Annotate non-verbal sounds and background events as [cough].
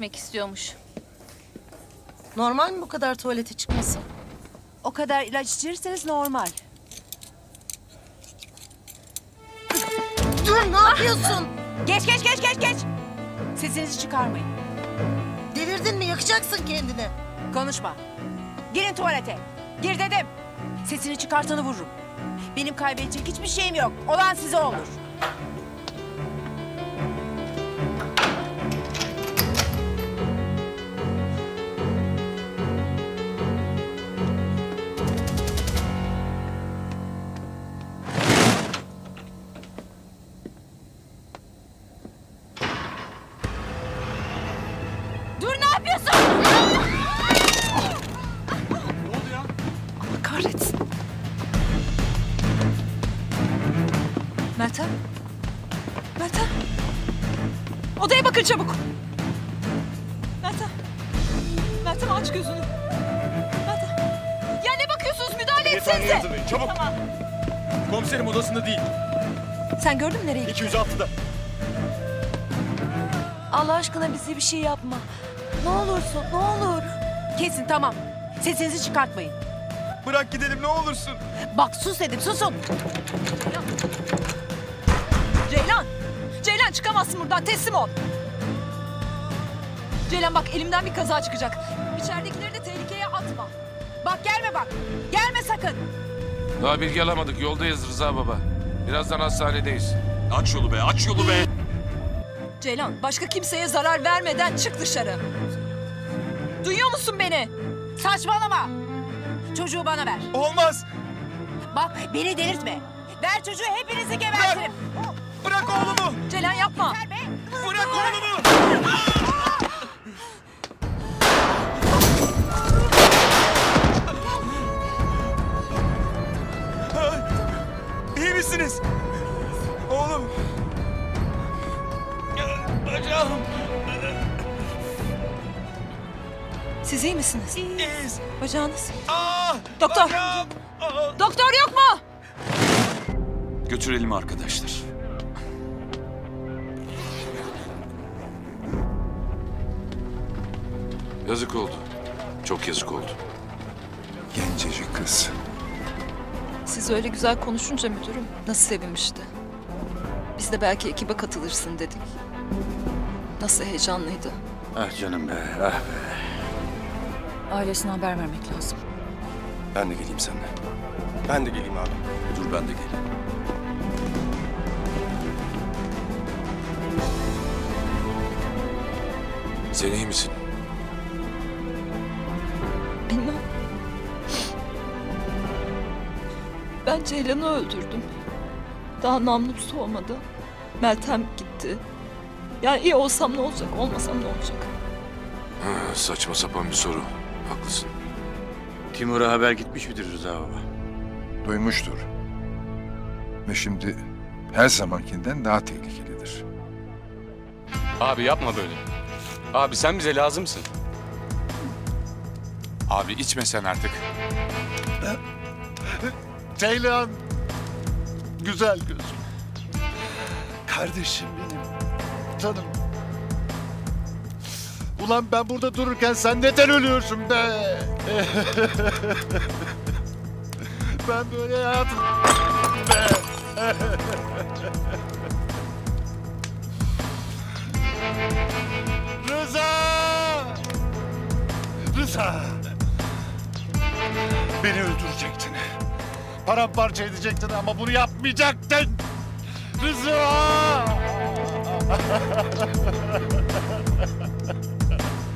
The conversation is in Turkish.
gitmek istiyormuş. Normal mi bu kadar tuvalete çıkması? O kadar ilaç içirirseniz normal. Dur ne yapıyorsun? Geç geç geç geç geç. Sesinizi çıkarmayın. Delirdin mi? Yakacaksın kendini. Konuşma. Girin tuvalete. Gir dedim. Sesini çıkartanı vururum. Benim kaybedecek hiçbir şeyim yok. Olan size olur. Meltem. Meltem. Odaya bakın çabuk. Meltem. Meltem aç gözünü. Meltem. Ya ne bakıyorsunuz müdahale Yetani etsenize. hazırlayın çabuk. Komiserim odasında değil. Sen gördün mü nereye gitti? 206'da. Allah aşkına bize bir şey yapma. Ne olursun ne olur. Kesin tamam. Sesinizi çıkartmayın. Bırak gidelim ne olursun. Bak sus dedim susun. Ceylan. Ceylan çıkamazsın buradan teslim ol. Ceylan bak elimden bir kaza çıkacak. İçeridekileri de tehlikeye atma. Bak gelme bak. Gelme sakın. Daha bilgi alamadık. Yoldayız Rıza baba. Birazdan hastanedeyiz. Aç yolu be aç yolu be. Ceylan başka kimseye zarar vermeden çık dışarı. Duyuyor musun beni? Saçmalama. Çocuğu bana ver. Olmaz. Bak beni delirtme. Ver çocuğu hepinizi gebertirim. Bırak oğlumu. Ceylan yapma. Bırak oğlumu. İyi misiniz? Oğlum. Bacağım. Siz iyi misiniz? İyiyiz. Bacağınız. Aa, Doktor. bacağım. Aa. Doktor yok mu? Götürelim arkadaşlar. Yazık oldu. Çok yazık oldu. Gencecik kız. Siz öyle güzel konuşunca müdürüm nasıl sevinmişti. Biz de belki ekibe katılırsın dedik. Nasıl heyecanlıydı. Ah canım be, ah be. Ailesine haber vermek lazım. Ben de geleyim seninle. Ben de geleyim abi. Dur ben de geleyim. Sen iyi misin? Ben Ceylan'ı öldürdüm. Daha namlum soğumadı. Meltem gitti. Yani iyi olsam ne olacak, olmasam ne olacak? Ha, saçma sapan bir soru. Haklısın. Timur'a haber gitmiş midir Rıza baba? Duymuştur. Ve şimdi her zamankinden daha tehlikelidir. Abi yapma böyle. Abi sen bize lazımsın. Abi içme sen artık. Ceylan. Güzel gözüm. Kardeşim benim. Canım. Ulan ben burada dururken sen neden ölüyorsun be? [laughs] ben böyle hayatım be. [laughs] Rıza! Rıza! Beni öldürecektin. Paramparça edecektin ama bunu yapmayacaktın. Rıza! [laughs]